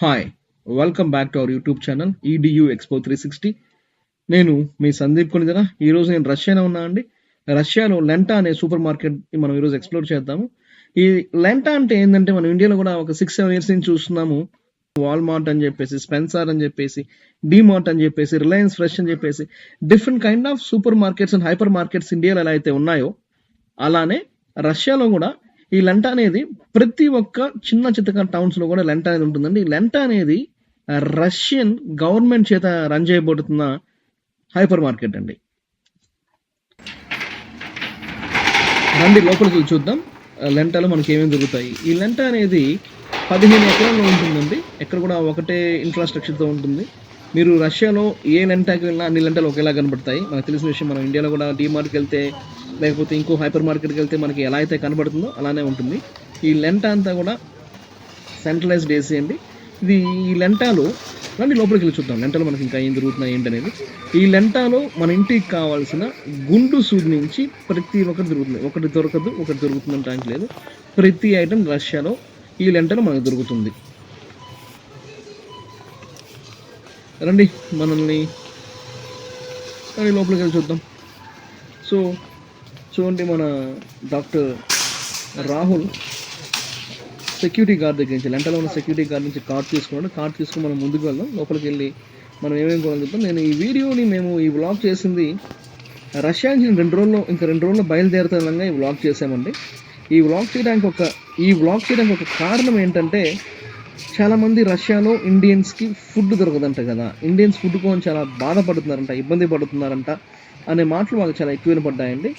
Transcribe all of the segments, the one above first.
Hi welcome back to our YouTube channel EDU expo three sixty నేను మీ సందీప్ కొనిదన. ఈరోజు నేను రష్యాలో ఉన్నా అండి. రష్యాలో లెంటా అనే సూపర్ మార్కెట్ మనం ఈరోజు ఎక్స్ప్లోర్ చేద్దాము. ఈ లెంటా అంటే ఏంటంటే మనం ఇండియాలో కూడా ఒక సిక్స్ సెవెన్ ఇయర్స్ నుంచి చూస్తున్నాము. వాల్మార్ట్ అని చెప్పేసి స్పెన్సార్ అని చెప్పేసి డిమార్ట్ అని చెప్పేసి రిలయన్స్ ఫ్రెష్ అని చెప్పేసి different kind of super markets and hyper markets ఇండియాలో ఎలా అయితే ఉన్నాయో అలానే రష్యాలో కూడా ఈ లెంట అనేది ప్రతి ఒక్క చిన్న చిత్తక టౌన్స్లో కూడా లెంట అనేది ఉంటుందండి. ఈ లెంట అనేది రష్యన్ గవర్నమెంట్ చేత రన్ చేయబడుతున్న హైపర్ మార్కెట్ అండి. రండి లోపలికి చూద్దాం. లెంటలో మనకి ఏమేమి దొరుకుతాయి ఈ లెంట అనేది పదిహేను ఎకరాల్లో ఉంటుందండి. ఎక్కడ కూడా ఒకటే ఇన్ఫ్రాస్ట్రక్చర్తో ఉంటుంది. మీరు రష్యాలో ఏ లెంటాకి వెళ్ళినా అన్ని లెంటలు ఒకేలా కనబడతాయి. మనకు తెలిసిన విషయం మనం ఇండియాలో కూడా మార్ట్కి వెళ్తే లేకపోతే ఇంకో హైపర్ మార్కెట్కి వెళ్తే మనకి ఎలా అయితే కనబడుతుందో అలానే ఉంటుంది. ఈ లెంట అంతా కూడా సెంట్రలైజ్డ్ ఏసీ అండి. ఇది ఈ లెంటాలో రండి లోపలికి వెళ్ళి చూద్దాం. లెంటలో మనకి ఇంకా ఏం జరుగుతున్నాయి ఏంటనేది ఈ లెంటాలో మన ఇంటికి కావాల్సిన గుండు సూది నుంచి ప్రతి ఒక్కటి దొరుకుతుంది. ఒకటి దొరకదు ఒకటి దొరుకుతుంది లేదు. ప్రతి ఐటెం రష్యాలో ఈ లెంటలో మనకు దొరుకుతుంది. రండి మనల్ని రండి లోపలికి వెళ్ళి చూద్దాం. సో చూడండి మన డాక్టర్ రాహుల్ సెక్యూరిటీ గార్డ్ దగ్గర నుంచి లెంటలో ఉన్న సెక్యూరిటీ గార్డ్ నుంచి కార్డ్ తీసుకున్నాడు. కార్డ్ తీసుకుని మనం ముందుకు వెళ్దాం. లోపలికి వెళ్ళి మనం ఏమేమి కొనాలి చెప్తాం. నేను ఈ వీడియోని మేము ఈ వ్లాగ్ చేసింది రష్యా నుంచి రెండు రోజుల్లో ఇంకా రెండు రోజుల్లో బయలుదేరుతుండగా ఈ వ్లాగ్ చేసామండి ఈ వ్లాగ్ చేయడానికి ఒక ఈ వ్లాగ్ చేయడానికి ఒక కారణం ఏంటంటే చాలామంది రష్యాలో ఇండియన్స్కి ఫుడ్ దొరకదంట కదా. ఇండియన్స్ ఫుడ్ కోసం చాలా బాధపడుతున్నారంట ఇబ్బంది పడుతున్నారంట అనే మాటలు మాకు చాలా ఎక్కువ వినపడ్డాయండి.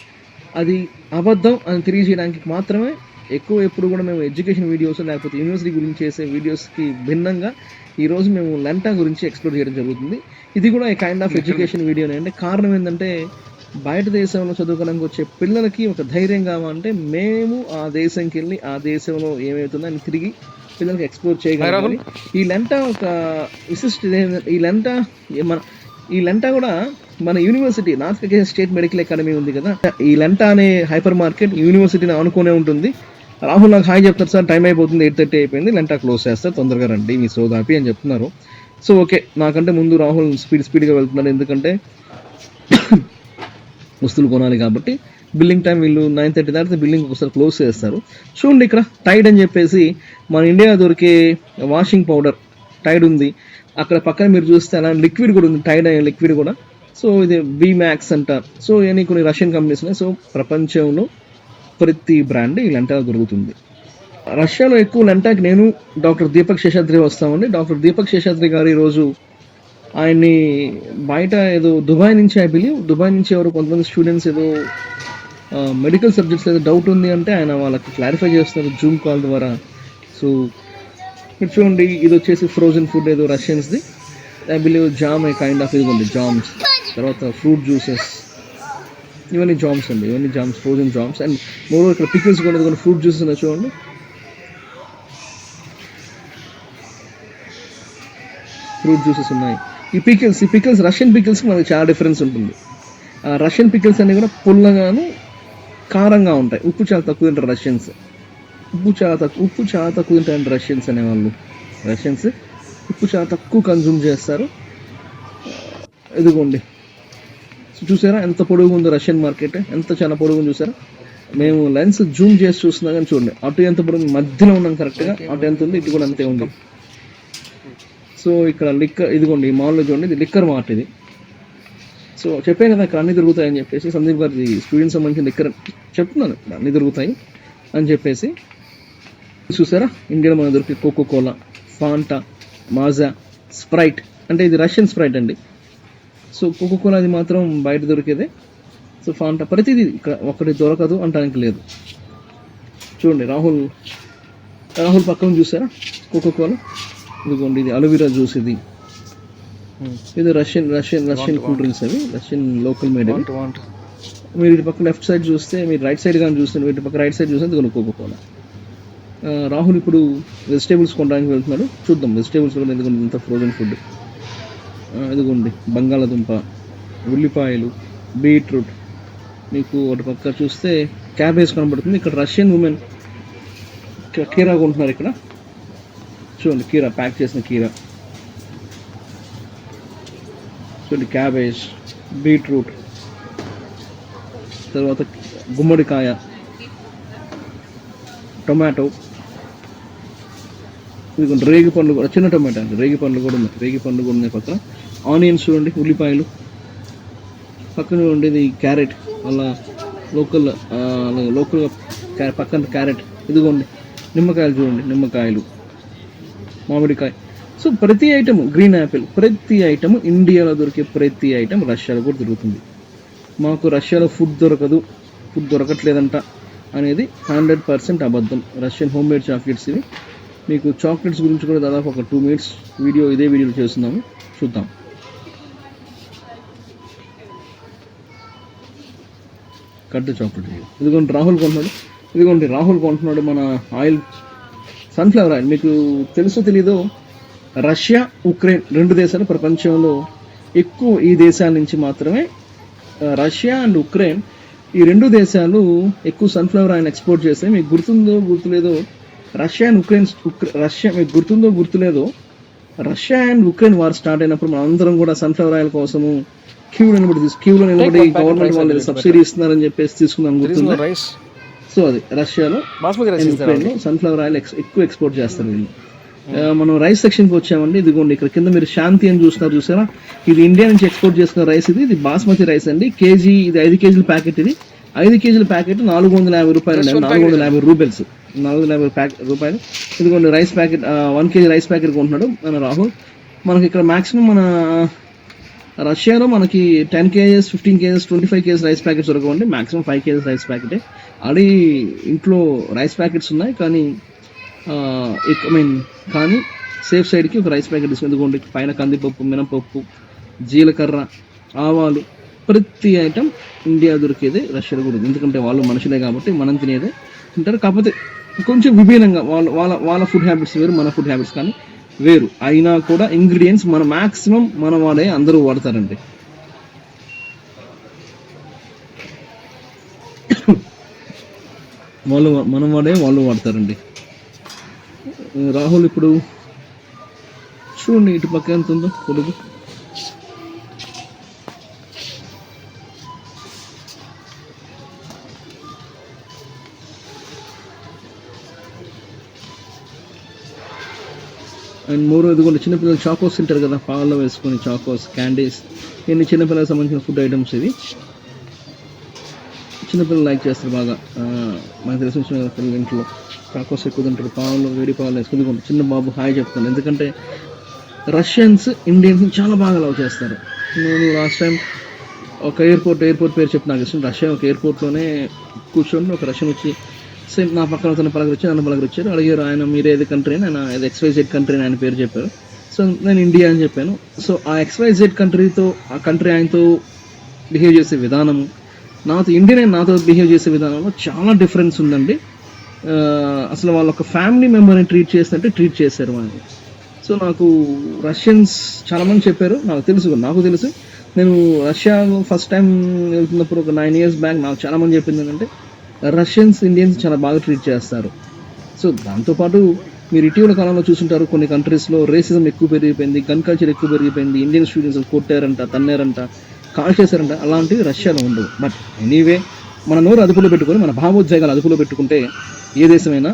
అది అబద్ధం అని తెలియజేయడానికి మాత్రమే ఎక్కువ ఎప్పుడు కూడా మేము ఎడ్యుకేషన్ వీడియోస్ లేకపోతే యూనివర్సిటీ గురించి చేసే వీడియోస్కి భిన్నంగా ఈరోజు మేము లెంటా గురించి ఎక్స్ప్లోర్ చేయడం జరుగుతుంది. ఇది కూడా ఏ కైండ్ ఆఫ్ ఎడ్యుకేషన్ వీడియోనే అంటే కారణం ఏంటంటే బయట దేశంలో చదువుకోవడానికి వచ్చే పిల్లలకి ఒక ధైర్యం కావాలంటే మేము ఆ దేశంకి వెళ్ళి ఆ దేశంలో ఏమవుతుందో అని తిరిగి పిల్లలకి ఎక్స్ప్లోర్ చేయగలగాలి ఈ లెంట ఒక విశిష్ట ఈ లెంట మన ఈ లెంట కూడా మన university North Caucasian State Medical Academy ఉంది కదా? ఈ లెంట అనే హైపర్ మార్కెట్ యూనివర్సిటీని ఆనుకునే ఉంటుంది. రాహుల్ నాకు హాయ్ చెప్తారు సార్ టైం అయిపోతుంది ఎయిట్ థర్టీ అయిపోయింది. లెంటా క్లోజ్ చేస్తారు తొందరగా రండి మీ సోదాపి అని చెప్తున్నారు. సో ఓకే నాకంటే ముందు రాహుల్ స్పీడ్ స్పీడ్గా వెళ్తున్నాడు. ఎందుకంటే వస్తువులు కొనాలి కాబట్టి బిల్లింగ్ టైం వీళ్ళు నైన్ థర్టీ తర్వాత బిల్లింగ్ ఒకసారి క్లోజ్ చేస్తారు. చూడండి ఇక్కడ టైడ్ అని చెప్పేసి మన ఇండియా దొరికే వాషింగ్ పౌడర్ టైడ్ ఉంది. అక్కడ పక్కన మీరు చూస్తే అలా లిక్విడ్ కూడా ఉంది టైడ్ అనే లిక్విడ్ కూడా. సో ఇది బీ మ్యాక్స్ అంటారు సో ఇవన్నీ కొన్ని రష్యన్ కంపెనీస్ ఉన్నాయి. సో ప్రపంచంలో ప్రతి బ్రాండ్ ఈ లెంటా దొరుకుతుంది. రష్యాలో ఎక్కువ లెంటాకి నేను డాక్టర్ దీపక్ శేషాద్రి వస్తామండి. డాక్టర్ దీపక్ శేషాద్రి గారు ఈరోజు ఆయన్ని బయట ఏదో దుబాయ్ నుంచి ఐ బిలీవ్ దుబాయ్ నుంచి ఎవరు కొంతమంది స్టూడెంట్స్ ఏదో మెడికల్ సబ్జెక్ట్స్ ఏదో డౌట్ ఉంది అంటే ఆయన వాళ్ళకి క్లారిఫై చేస్తున్నారు జూమ్ కాల్ ద్వారా. సో ఇట్ చూడండి ఇది వచ్చేసి ఫ్రోజన్ ఫుడ్ ఏదో రష్యన్స్ది I believe jam a kind of ఇదిగోండి జామ్స్ తర్వాత ఫ్రూట్ జ్యూసెస్ ఇవన్నీ జామ్స్ అండి ఇవన్నీ jams frozen jams and more ఇక్కడ పికిల్స్ కూడా కొన్ని ఫ్రూట్ జ్యూసెస్ ఉన్నాయి చూడండి. ఫ్రూట్ జ్యూసెస్ ఉన్నాయి. ఈ పికిల్స్ ఈ పికిల్స్ రష్యన్ పికిల్స్కి మనకి చాలా డిఫరెన్స్ ఉంటుంది. ఆ రష్యన్ పికిల్స్ అనేవి కూడా పుల్లగాను కారంగా ఉంటాయి. ఉప్పు చాలా తక్కువ తింటారు రష్యన్స్. ఉప్పు చాలా తక్కువ ఉప్పు చాలా తక్కువ తింటారండి రష్యన్స్ అనేవాళ్ళు. రష్యన్స్ ఉప్పు చాలా తక్కువ కన్జ్యూమ్ చేస్తారు. ఇదిగోండి. చూసారా ఎంత పొడుగు ఉందో రష్యన్ మార్కెట్. ఎంత చాలా పొడుగు చూసారా? మేము లెన్స్ జూమ్ చేసి చూస్తున్నా కానీ చూడండి. అటు ఎంత పొడుగు మధ్యలో ఉన్నాం కరెక్ట్గా అటు ఎంత ఉంది ఇటు కూడా అంతే ఉంది. సో ఇక్కడ లిక్కర్ ఇదిగోండి ఈ మాల్లో చూడండి ఇది లిక్కర్ మార్ట్ ఇది. సో చెప్పాను కదా ఇక్కడ అన్ని దొరుకుతాయని చెప్పేసి సందీప్ గారి స్టూడెంట్స్ సంబంధించిన దగ్గర చెప్తున్నాను ఇక్కడ అన్ని దొరుకుతాయి అని చెప్పేసి. చూసారా? ఇండియాలో మనకు దొరికే Coca Cola Fanta Maaza Sprite అంటే ఇది రష్యన్ స్ప్రైట్ అండి. సో కోకో కోలా అది మాత్రం బయట దొరికేదే. సో ఫాంటా ప్రతిదీ ఇక్కడ ఒకటి దొరకదు అంటానికి లేదు. చూడండి రాహుల్ రాహుల్ పక్కన చూసారా? కోకో కోలా ఇదిగోండి ఇది అలోవెరా జ్యూస్ ఇది. ఇది Russian Russian Russian cool drinks అవి. రష్యన్ లోకల్ మేడ్ అవి. మీరు ఇటు పక్క లెఫ్ట్ సైడ్ చూస్తే మీరు రైట్ సైడ్ కానీ చూస్తే ఇటు పక్క రైట్ సైడ్ చూస్తే ఇది కోకోకోలా రాహుల్ ఇప్పుడు వెజిటేబుల్స్ కొనడానికి వెళ్తున్నాడు. చూద్దాం వెజిటేబుల్స్ కూడా ఎందుకంటే ఇంత ఫ్రోజన్ ఫుడ్ ఇదిగోండి బంగాళాదుంప ఉల్లిపాయలు బీట్రూట్. మీకు ఒక పక్క చూస్తే క్యాబేజ్ కనబడుతుంది. ఇక్కడ రష్యన్ ఉమెన్ కీరా కొంటున్నారు ఇక్కడ. చూడండి కీరా ప్యాక్ చేసిన కీరా. చూడండి క్యాబేజ్ బీట్రూట్ తర్వాత గుమ్మడికాయ టొమాటో. ఇదిగోండి రేగి పండ్లు కూడా చిన్న టొమాటో అండి రేగి పండ్లు కూడా ఉన్నాయి రేగి పండ్లు కూడా ఉన్నాయి పక్కన. ఆనియన్స్ చూడండి ఉల్లిపాయలు. పక్కన ఉండేది క్యారెట్ అలా లోకల్ లోకల్ పక్కన క్యారెట్. ఇదిగోండి నిమ్మకాయలు చూడండి నిమ్మకాయలు. మామిడికాయ. సో ప్రతి ఐటమ్ గ్రీన్ యాపిల్ ప్రతి ఐటమ్ ఇండియాలో దొరికే ప్రతి ఐటమ్ రష్యాలో కూడా దొరుకుతుంది. మాకు రష్యాలో ఫుడ్ దొరకదు ఫుడ్ దొరకట్లేదంట అనేది హండ్రెడ్ పర్సెంట్ అబద్ధం. రష్యన్ హోమ్ మేడ్ చాక్లెట్స్ ఇవి. మీకు చాక్లెట్స్ గురించి కూడా దాదాపు ఒక టూ మినిట్స్ వీడియో ఇదే వీడియోలో చేస్తున్నాము. చూద్దాం. కట్టు చాక్లెట్ ఇదిగోండి రాహుల్ కొంటున్నాడు. ఇదిగోండి రాహుల్ కొంటున్నాడు మన ఆయిల్ సన్ఫ్లవర్ ఆయిల్ మీకు తెలుసో తెలీదో రష్యా ఉక్రెయిన్ రెండు దేశాలు ప్రపంచంలో ఎక్కువ ఈ దేశాల నుంచి మాత్రమే రష్యా అండ్ ఉక్రెయిన్ ఈ రెండు దేశాలు ఎక్కువ సన్ఫ్లవర్ ఆయిల్ ఎక్స్పోర్ట్ చేస్తాయి. మీకు గుర్తుందో గుర్తులేదో రష్యా అండ్ ఉక్రెయిన్ ఉక్ర- రష్యా మీకు గుర్తుందో గుర్తులేదో Russia and Ukraine war start అయినప్పుడు మనం అందరం కూడా సన్ఫ్లవర్ ఆయిల్ కోసము క్యూ నిలబడి క్యూలో నిలబడి గవర్నమెంట్ వాళ్ళు సబ్సిడీ ఇస్తున్నారని చెప్పేసి తీసుకుందాం గుర్తుందా? సో అది రష్యాలో సన్ఫ్లవర్ ఆయిల్ ఎక్కువ ఎక్స్పోర్ట్ చేస్తారు వీళ్ళు. మనం రైస్ సెక్షన్కి వచ్చామండి. ఇదిగోండి ఇక్కడ కింద మీరు శాంతి అని చూస్తున్నారు చూసారా? ఇది ఇండియా నుంచి ఎక్స్పోర్ట్ చేసుకున్న రైస్ ఇది. ఇది బాస్మతి రైస్ అండి. కేజీ ఇది ఐదు కేజీల ప్యాకెట్ ఇది. ఐదు కేజీల ప్యాకెట్ నాలుగు వందల యాభై రూపాయలు అండి. నాలుగు వందల యాభై రూపాయల్స్ నాలుగు వందల యాభై ప్యాకెట్ రూపాయలు. ఇదిగోండి rice packet one KG rice packet కొంటున్నాడు మన రాహుల్. మనకి ఇక్కడ మాక్సిమం మన రష్యాలో మనకి ten KGs fifteen KGs twenty five KGs rice packets దొరకవండి. Maximum five KGs rice ప్యాకెటే ఆల్రెడీ ఇంట్లో రైస్ ప్యాకెట్స్ ఉన్నాయి కానీ ఐ మీన్ కానీ సేఫ్ సైడ్కి ఒక రైస్ ప్యాకెట్ తీసుకుని ఎందుకంటే పైన కందిపప్పు మినపప్పు జీలకర్ర ఆవాలు ప్రతి ఐటెం ఇండియా దొరికేది రష్యాలో కూడా ఎందుకంటే వాళ్ళు మనుషులే కాబట్టి మనం తినేదే తింటారు. కాకపోతే కొంచెం విభిన్నంగా వాళ్ళ వాళ్ళ వాళ్ళ ఫుడ్ హ్యాబిట్స్ వేరు మన ఫుడ్ హ్యాబిట్స్ కానీ వేరు. అయినా కూడా ఇంగ్రీడియంట్స్ మన మ్యాక్సిమం మన వాళ్ళే అందరూ వాడతారండి. వాళ్ళు మనం వాడే వాళ్ళు వాడతారండి. రాహుల్ ఇప్పుడు చూడండి ఇటు పక్క ఎంత ఉందో పొడుగు అండ్ మూడో ఇదిగోండి చిన్నపిల్లలు చాకోస్ తింటారు కదా పాలలో వేసుకొని చాకోస్ క్యాండీస్ ఇవన్నీ చిన్నపిల్లలకు సంబంధించిన ఫుడ్ ఐటమ్స్ ఇవి. చిన్నపిల్లలు లైక్ చేస్తారు బాగా. మనకు తెలిసిన పిల్లల ఇంట్లో. చాకోస్ ఎక్కువ తింటారు పావులు వేడి పావులు వేసుకుని ఇదిగోండి చిన్న బాబు హాయ్ చెప్తాను ఎందుకంటే రష్యన్స్ ఇండియన్స్ చాలా బాగా లవ్ చేస్తారు. నేను లాస్ట్ టైం ఒక ఎయిర్పోర్ట్ ఎయిర్పోర్ట్ పేరు చెప్పి నాకు ఇష్టం రష్యా ఒక ఎయిర్పోర్ట్లోనే కూర్చొని ఒక రష్యన్ వచ్చి సేమ్ నా పక్కన తన పలకరించి నన్ను పలకరించారు అడిగారు ఆయన మీరు ఏది కంట్రీ అని ఆయన ఇది ఎక్స్వైజెడ్ కంట్రీ అని ఆయన పేరు చెప్పారు. సో నేను ఇండియా అని చెప్పాను. సో ఆ ఎక్స్వైజెడ్ కంట్రీతో ఆ కంట్రీ ఆయనతో బిహేవ్ చేసే విధానము నాతో ఇండియన్ నాతో బిహేవ్ చేసే విధానంలో చాలా డిఫరెన్స్ ఉందండి. అసలు వాళ్ళ ఒక ఫ్యామిలీ మెంబర్ని ట్రీట్ చేస్తుంటే ట్రీట్ చేశారు వాళ్ళని సో నాకు రష్యన్స్ చాలామంది చెప్పారు. నాకు తెలుసు నాకు తెలుసు. నేను రష్యా ఫస్ట్ టైం వెళ్తున్నప్పుడు ఒక నైన్ ఇయర్స్ బ్యాక్ నాకు చాలామంది చెప్పింది ఏంటంటే రష్యన్స్ ఇండియన్స్ చాలా బాగా ట్రీట్ చేస్తారు. సో దాంతోపాటు మీరు ఇటీవల కాలంలో చూసుంటారు కొన్ని కంట్రీస్లో రేసిజం ఎక్కువ పెరిగిపోయింది గన్ కల్చర్ ఎక్కువ పెరిగిపోయింది ఇండియన్ స్టూడెంట్స్ కొట్టారంట తన్నారంట కాల్ చేశారంట. అలాంటివి రష్యాలో ఉండవు. బట్ ఎనీవే మన నోరు అదుపులో పెట్టుకొని మన భావోద్వేగాలు అదుపులో పెట్టుకుంటే ఏ దేశమైనా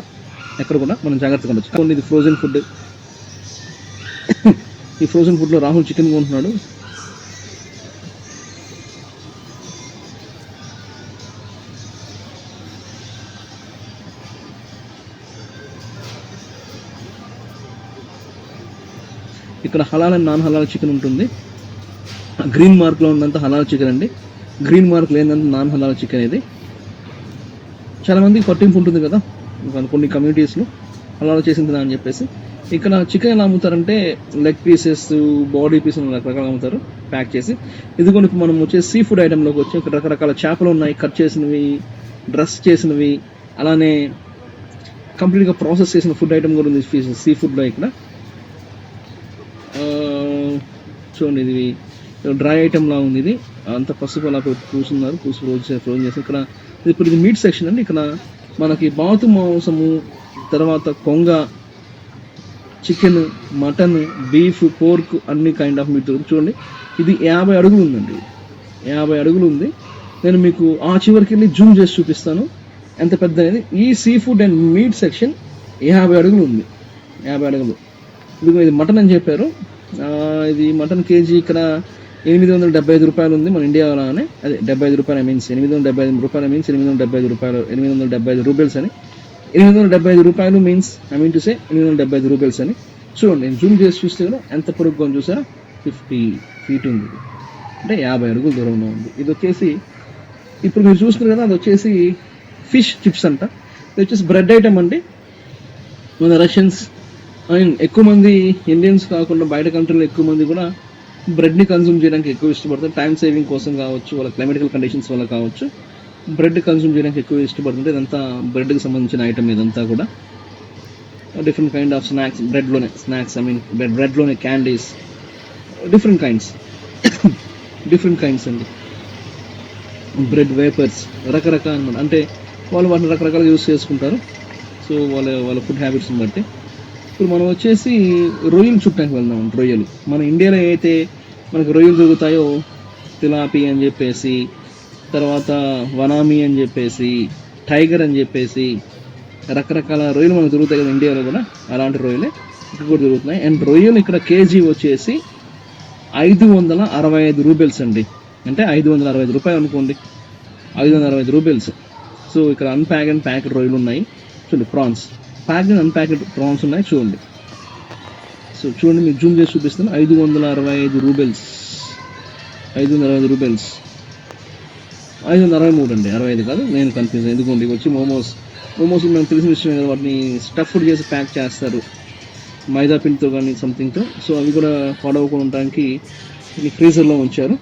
ఎక్కడ కూడా మనం జాగ్రత్తగా ఉండొచ్చు. కొన్ని ఇది ఫ్రోజన్ ఫుడ్ ఈ ఫ్రోజన్ ఫుడ్లో రాహుల్ చికెన్ కొంటున్నాడు. ఇక్కడ హలాల్ అండ్ నాన్ హలాల్ చికెన్ ఉంటుంది. గ్రీన్ మార్క్లో ఉన్నంత హలాల్ చికెన్ అండి. గ్రీన్ మార్క్ లేదంటే నాన్ హలాల్ చికెన్ ఇది. చాలామంది పట్టింపు ఉంటుంది కదా కొన్ని- కమ్యూనిటీస్లో హలాల్ చేసింది అని చెప్పేసి. ఇక్కడ చికెన్ ఎలా అమ్ముతారంటే లెగ్ పీసెస్ బాడీ పీసెస్ రకరకాలు అమ్ముతారు ప్యాక్ చేసి. ఇదిగోండి ఇప్పుడు మనం వచ్చే సీ ఫుడ్ ఐటెంలోకి వచ్చి ఇక్కడ రకరకాల చేపలు ఉన్నాయి కట్ చేసినవి డ్రెస్ చేసినవి అలానే కంప్లీట్గా ప్రాసెస్ చేసిన ఫుడ్ ఐటమ్ కూడా ఉంది సీ ఫుడ్లో ఇక్కడ. చూడండి ఇది. డ్రై ఐటమ్ లా ఉంది ఇది. అంత పసుపు అలా కూర్చున్నారు కూర్చు రోజు ఫ్రోజన్ చేసి. ఇక్కడ ఇప్పుడు ఇది మీట్ సెక్షన్ అండి. ఇక్కడ మనకి బాతు మాంసము తర్వాత కొంగ చికెన్ మటన్ బీఫ్ పోర్క్ అన్ని కైండ్ ఆఫ్ మీట్ చూడండి ఇది యాభై అడుగులు ఉందండి. యాభై అడుగులు ఉంది. నేను మీకు ఆ చివరికి వెళ్ళి జూమ్ చేసి చూపిస్తాను. ఎంత పెద్ద అనేది. ఈ sea food and meat section యాభై అడుగులు ఉంది. యాభై అడుగులు. ఇదిగో ఇది మటన్ అని చెప్పారు. ఇది మటన్ కేజీ ఇక్కడ ఎనిమిది వందల డెబ్బై ఐదు రూపాయలు ఉంది మన ఇండియాలోనే అదే డెబ్బై ఐదు రూపాయలు మీన్స్ ఎనిమిది వందల డెబ్బై ఐదు రూపాయలు మీన్స్ ఎనిమిది వందల డెబ్బై ఐదు రూపాయలు ఎనిమిది వందల డెబ్బై ఐదు రూపాయల్స్ అని. ఎనిమిది వందల డెబ్బై ఐదు రూపాయలు means I mean to say ఎనిమిది వందల డెబ్బై ఐదు రూపాయల్స్ అని. చూడండి నేను జూమ్ చేసి చూస్తే కూడా ఎంత పొడుగ్గా ఉంది చూసారా? ఫిఫ్టీ ఫీట్ ఉంది. అంటే యాభై అడుగుల దూరంలో ఉంది. ఇది వచ్చేసి ఇప్పుడు మీరు చూస్తున్నారు కదా అది వచ్చేసి ఫిష్ చిప్స్ అంట. ఇది వచ్చేసి బ్రెడ్ ఐటమ్ అండి. మన రష్యన్స్ ఐ మీన్ ఎక్కువ మంది ఇండియన్స్ కాకుండా బయట కంట్రీలో ఎక్కువ మంది కూడా బ్రెడ్ని కన్సూమ్ చేయడానికి ఎక్కువ ఇష్టపడతారు. టైం సేవింగ్ కోసం కావచ్చు వాళ్ళ క్లైమేటికల్ కండిషన్స్ వల్ల కావచ్చు బ్రెడ్ కన్సూమ్ చేయడానికి ఎక్కువ ఇష్టపడుతుంటే ఇదంతా బ్రెడ్కి సంబంధించిన ఐటమ్ ఇదంతా కూడా. డిఫరెంట్ కైండ్ ఆఫ్ స్నాక్స్ బ్రెడ్లోనే snacks I mean bread బ్రెడ్లోనే candies different kinds different kinds అండి. బ్రెడ్ వేపర్స్ రకరకాల అనమాట అంటే వాళ్ళు వాటిని రకరకాలుగా యూస్ చేసుకుంటారు. సో వాళ్ళ వాళ్ళ ఫుడ్ హ్యాబిట్స్ని బట్టి. ఇప్పుడు మనం వచ్చేసి రొయ్యలు చుట్టానికి వెళ్దాం రొయ్యలు. మన ఇండియాలో అయితే మనకు రొయ్యలు దొరుకుతాయో తిలాపి అని చెప్పేసి తర్వాత వనామి అని చెప్పేసి టైగర్ అని చెప్పేసి రకరకాల రొయ్యలు మనకు దొరుకుతాయి కదా ఇండియాలో కూడా అలాంటి రొయ్యలే ఇక్కడ కూడా దొరుకుతున్నాయి. అండ్ రొయ్యలు ఇక్కడ కేజీ వచ్చేసి ఐదు వందల అరవై ఐదు రూబెల్స్ అండి. అంటే ఐదు వందల అరవై ఐదు రూపాయలు అనుకోండి. ఐదు వందల అరవై ఐదు రూబెల్స్. సో ఇక్కడ అన్ప్యాక్ అండ్ ప్యాక్డ్ రొయ్యలు ఉన్నాయి. చూడండి prawns. Packed and unpacked prawns ఉన్నాయి చూడండి. సో చూడండి మీకు జూమ్ చేసి చూపిస్తాను. ఐదు వందల అరవై ఐదు రూబెల్స్. ఐదు వందల అరవై ఐదు రూబెల్స్. ఐదు వందల అరవై మూడు అండి అరవై ఐదు కాదు నేను కన్ఫ్యూజ్ ఎందుకండి వచ్చి మోమోస్ మోమోస్ మనకు తెలిసిన విషయం కదా వాటిని స్టఫ్డ్ చేసి ప్యాక్ చేస్తారు. మైదా పిండితో కానీ సంథింగ్తో సో అవి కూడా పాడవకుండా ఉండడానికి ఫ్రీజర్లో ఉంచారు.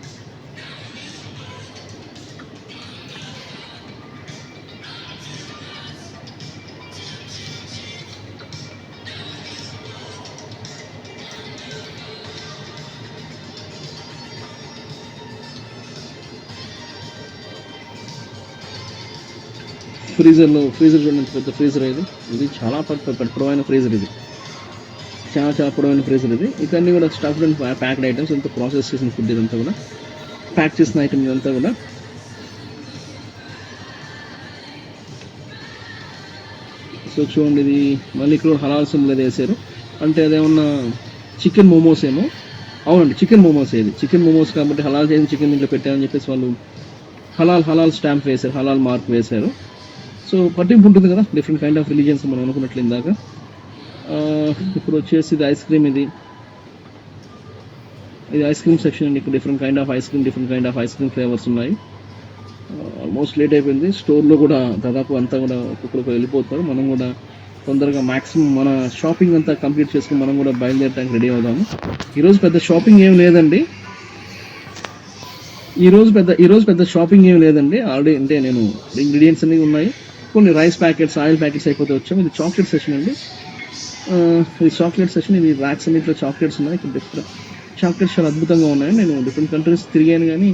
ఫ్రీజర్లో ఫ్రీజర్ చూడండి పెద్ద ఫ్రీజర్ ఇది. ఇది చాలా పెద్ద పొడవైన ఫ్రీజర్ ఇది. చాలా చాలా పొడవైన ఫ్రీజర్ ఇది. ఇవన్నీ కూడా స్టఫ్డ్ అండ్ ప్యాక్డ్ ఐటమ్స్ ఇంత ప్రాసెస్ చేసిన ఫుడ్ ఇదంతా కూడా. ప్యాక్ చేసిన ఐటమ్ ఇదంతా కూడా. సో చూడండి ఇది మళ్ళీ ఇక్కడ హలాల్ సింబల్ అది వేసారు అంటే అదేమన్నా చికెన్ మోమోస్ ఏమో? అవునండి చికెన్ మోమోస్ ఏది? చికెన్ మోమోస్ కాబట్టి హలాల్ చేసిన చికెన్ ఇంట్లో పెట్టారని చెప్పేసి వాళ్ళు హలాల్ హలాల్ స్టాంప్ వేశారు హలాల్ మార్క్ వేశారు. సో పట్టింపు ఉంటుంది కదా డిఫరెంట్ కైండ్ ఆఫ్ రిలీజియన్స్ మనం అనుకున్నట్లు ఇందాక. ఇప్పుడు వచ్చేసి ఇది ఐస్ క్రీమ్ ఇది. ఇది ఐస్ క్రీమ్ సెక్షన్ అండి ఇక్కడ different kind of ice cream different kind of ice cream flavours ఉన్నాయి. ఆల్మోస్ట్ లేట్ అయిపోయింది. స్టోర్లో కూడా దాదాపు అంతా కూడా ఒక్కొక్కరికి వెళ్ళిపోతారు. మనం కూడా తొందరగా మ్యాక్సిమం మన షాపింగ్ అంతా కంప్లీట్ చేసుకుని మనం కూడా బయలుదేరడానికి రెడీ అవుదాము. ఈరోజు పెద్ద షాపింగ్ ఏం లేదండి. ఈ రోజు పెద్ద ఈరోజు పెద్ద షాపింగ్ ఏం లేదండి. ఆల్రెడీ అంటే నేను ఇంగ్రీడియంట్స్ అన్ని ఉన్నాయి. కొన్ని రైస్ ప్యాకెట్స్ ఆయిల్ ప్యాకెట్స్ అయిపోతే వచ్చాము. ఇది చాక్లెట్ సెషన్ అండి. ఇది చాక్లెట్ సెషన్ ఇది ర్యాక్స్ అన్నింటిలో చాక్లెట్స్ ఉన్నాయి. ఇక్కడ డిఫరెంట్ చాక్లెట్స్ చాలా అద్భుతంగా ఉన్నాయి నేను డిఫరెంట్ కంట్రీస్ తిరిగాను కానీ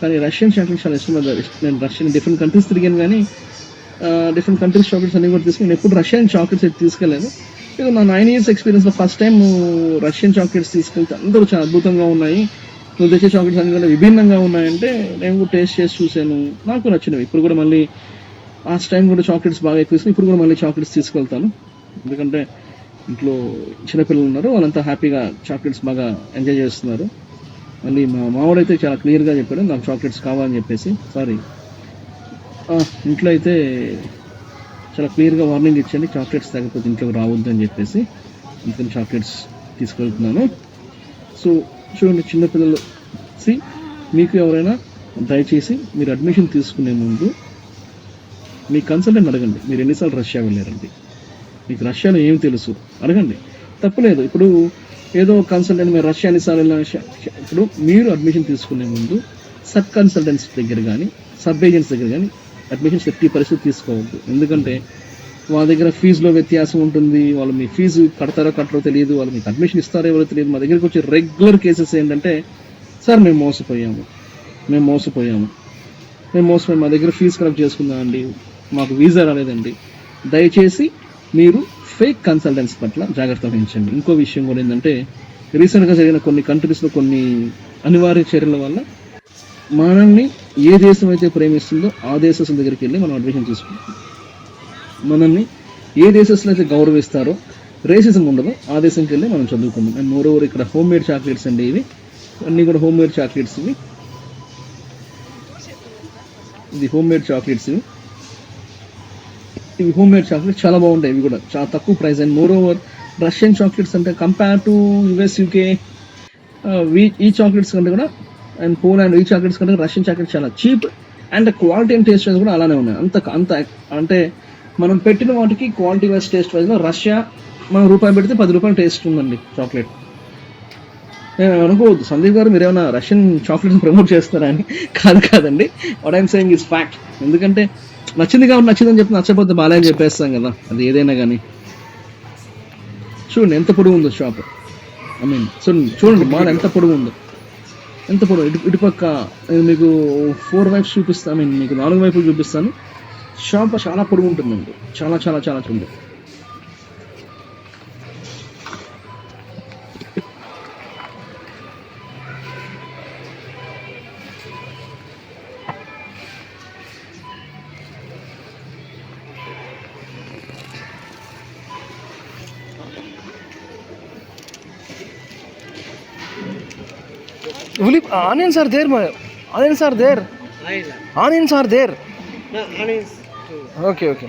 కానీ రష్యన్ చాక్లెట్స్ చాలా ఇష్టం నేను రష్యన్ డిఫరెంట్ కంట్రీస్ తిరిగాను కానీ డిఫరెంట్ కంట్రీస్ చాక్లెట్స్ అన్ని కూడా తీసుకుని నేను ఎప్పుడు రష్యన్ చాక్లెట్స్ అయితే తీసుకెళ్ళాను ఇక నా నైన్ ఇయర్స్ ఎక్స్పీరియన్స్లో ఫస్ట్ టైం రష్యన్ చాక్లెట్స్ తీసుకెళ్తే అందరూ చాలా అద్భుతంగా ఉన్నాయి. నువ్వు తెచ్చే చాక్లెట్స్ అన్ని కూడా విభిన్నంగా ఉన్నాయంటే నేను కూడా టేస్ట్ చేసి చూశాను. నాకు నచ్చినవి. ఇప్పుడు కూడా మళ్ళీ ఆ టైం కూడా చాక్లెట్స్ బాగా ఎక్కువ ఇప్పుడు కూడా మళ్ళీ చాక్లెట్స్ తీసుకెళ్తాను. ఎందుకంటే ఇంట్లో చిన్నపిల్లలు ఉన్నారు. వాళ్ళంతా హ్యాపీగా చాక్లెట్స్ బాగా ఎంజాయ్ చేస్తున్నారు. మళ్ళీ మా మావాడైతే చాలా క్లియర్గా చెప్పాడు నాకు చాక్లెట్స్ కావాలని చెప్పేసి. సారీ ఇంట్లో అయితే చాలా క్లియర్గా వార్నింగ్ ఇచ్చండి చాక్లెట్స్ తగ్గకపోతే ఇంట్లోకి రావద్దు అని చెప్పేసి అందుకని చాక్లెట్స్ తీసుకెళ్తున్నాను. సో చూడండి చిన్నపిల్లలు సి మీకు ఎవరైనా దయచేసి మీరు అడ్మిషన్ తీసుకునే ముందు మీ కన్సల్టెంట్ అడగండి. మీరు ఎన్నిసార్లు రష్యా వెళ్ళారండి? మీకు రష్యాలో ఏం తెలుసు. అడగండి. తప్పలేదు. ఇప్పుడు ఏదో కన్సల్టెంట్ మీరు రష్యా ఎన్నిసార్లు వెళ్ళిన ఇప్పుడు మీరు అడ్మిషన్ తీసుకునే ముందు సబ్ కన్సల్టెంట్స్ దగ్గర కానీ సబ్ ఏజెంట్స్ దగ్గర కానీ అడ్మిషన్స్ ఎట్టి పరిస్థితి తీసుకోవద్దు. ఎందుకంటే వాళ్ళ దగ్గర ఫీజులో వ్యత్యాసం ఉంటుంది. వాళ్ళు మీ ఫీజు కడతారో కట్టరో తెలియదు. వాళ్ళు మీకు అడ్మిషన్ ఇస్తారో ఎవరో తెలియదు. మా దగ్గరికి వచ్చే రెగ్యులర్ కేసెస్ ఏంటంటే సార్ మేము మోసపోయాము. మేము మోసపోయాము. మేము మోసపోయి మా దగ్గర ఫీజు కలెక్ట్ చేసుకుందాం అండి. మాకు వీసా రాలేదండి. దయచేసి మీరు ఫేక్ కన్సల్టెంట్స్ పట్ల జాగ్రత్త వహించండి. ఇంకో విషయం కూడా ఏంటంటే రీసెంట్గా జరిగిన కొన్ని కంట్రీస్లో కొన్ని అనివార్య చర్యల వల్ల మనల్ని ఏ దేశం అయితే ప్రేమిస్తుందో ఆ దేశం దగ్గరికి వెళ్ళి మనం అడ్మిషన్ తీసుకుంటాం. మనల్ని ఏ దేశంలో అయితే గౌరవిస్తారో రేసిజం ఉండదో ఆ దేశంకి వెళ్ళి మనం చదువుకుందాం. అండ్ మోర్ ఓవర్ ఇక్కడ హోమ్ మేడ్ చాక్లెట్స్ అండి ఇవి. అన్నీ కూడా హోమ్ మేడ్ చాక్లెట్స్ ఇవి. ఇది హోమ్ మేడ్ చాక్లెట్స్ ఇవి. ఇవి హోమ్ మేడ్ చాక్లెట్స్ చాలా బాగుంటాయి ఇవి కూడా. చాలా తక్కువ price and moreover Russian chocolates అంటే కంపేర్ టు యుఎస్ యూకే ఈ చాక్లెట్స్ కంటే కూడా అండ్ పోలాండ్ ఈ చాక్లెట్స్ కంటే రష్యన్ చాక్లెట్స్ చాలా cheap and quality and taste wise కూడా అలానే ఉన్నాయి. అంత అంత అంటే మనం పెట్టిన వాటికి క్వాలిటీ వైజ్ టేస్ట్ వైజ్లో రష్యా మనం రూపాయి పెడితే పది రూపాయలు టేస్ట్ ఉందండి చాక్లెట్ నేను అనుకోవద్దు. సందీప్ గారు మీరు ఏమైనా రష్యన్ చాక్లెట్స్ ప్రమోట్ చేస్తారా అని? కాదు కాదండి. What I'm saying is fact ఎందుకంటే నచ్చింది కాబట్టి నచ్చిందని చెప్పి నచ్చకపోతే బాగాలేని చెప్పేస్తాం కదా. అది ఏదైనా కానీ. చూడండి ఎంత పొడుగు ఉందో షాప్ ఐ మీన్ చూడండి చూడండి మాల్ ఎంత పొడుగు ఉందో. ఎంత పొడవు ఇటు ఇటుపక్క నేను మీకు ఫోర్ వైప్స్ చూపిస్తాను ఐ మీన్ మీకు నాలుగు వైపులు చూపిస్తాను. షాప్ చాలా పొడుగు ఉంటుందండి చాలా చాలా చాలా చూడండి ಹುಲಿ onions are there onions are there onions are there okay okay